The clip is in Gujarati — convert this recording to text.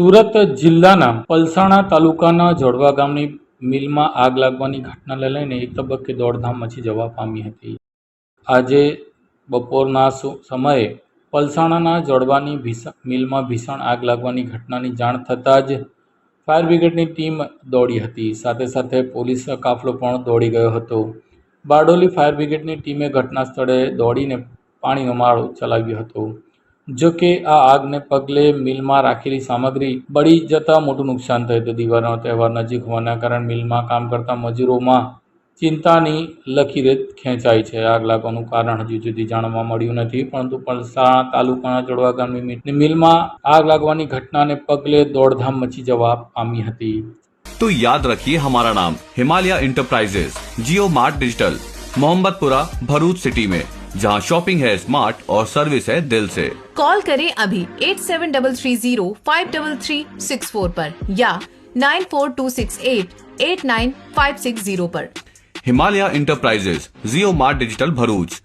સુરત જિલ્લાના પલસાણા તાલુકાના જોડવા ગામની મિલમાં આગ લાગવાની ઘટનાને લઈને એક તબક્કે દોડધામ મચી જવા પામી હતી. આજે બપોરના સમયે પલસાણાના જોડવાની ભીષણ મિલમાં ભીષણ આગ લાગવાની ઘટનાની જાણ થતાં જ ફાયર બ્રિગેડની ટીમ દોડી હતી. સાથે સાથે પોલીસ કાફલો પણ દોડી ગયો હતો. બારડોલી ફાયર બ્રિગેડની ટીમે ઘટના સ્થળે દોડીને પાણીનો માળો ચલાવ્યો હતો. જો કે આ આગને પગલે મિલમાં રાખેલી સામગ્રી બળી જતાં મોટું નુકસાન થયું હતું દિવાળીનો તહેવાર નજીક હોવાના કારણે મિલમાં કામ કરતા મજૂરોમાં ચિંતાની લકીરેત ખેંચાઈ છે આગ લાગવાનું કારણ હજુ સુધી જાણવા મળ્યું નથી પરંતુ પલસાણા તાલુકાના જોડવા ગામની મિલ- મિલમાં આગ લાગવાની ઘટનાને પગલે દોડધામ મચી જવા પામી હતી तो याद रखिए हमारा नाम Himalaya enterprises Jio Mart digital Mohammadpura Bharuch city में जहाँ शॉपिंग है स्मार्ट और सर्विस है दिल से। कॉल करें अभी eight seven double three zero five double three six four आरोप या nine four two six eight eight nine five six zero आरोप Himalaya enterprises Jio mart digital Bharuch